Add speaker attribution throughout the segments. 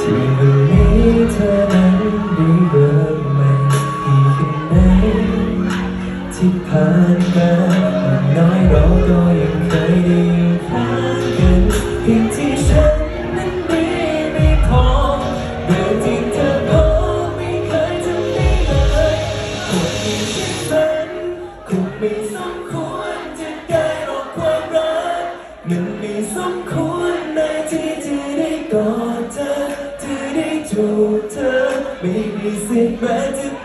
Speaker 1: ทีนี้เธอนั้นด้เริ่มใหม่อีกไหมที่ผ่านมาน้อยเราก็ยังเคยด้อยู่ข้งกันเพียงที่ฉันนั้นมีไม่พอเมื่อที่เธอพอไม่เคยทำได้เลยคงที่ฝันคงไม่สมควร baby, sit back and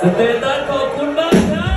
Speaker 1: สเตตัสขอบคุณมากครับ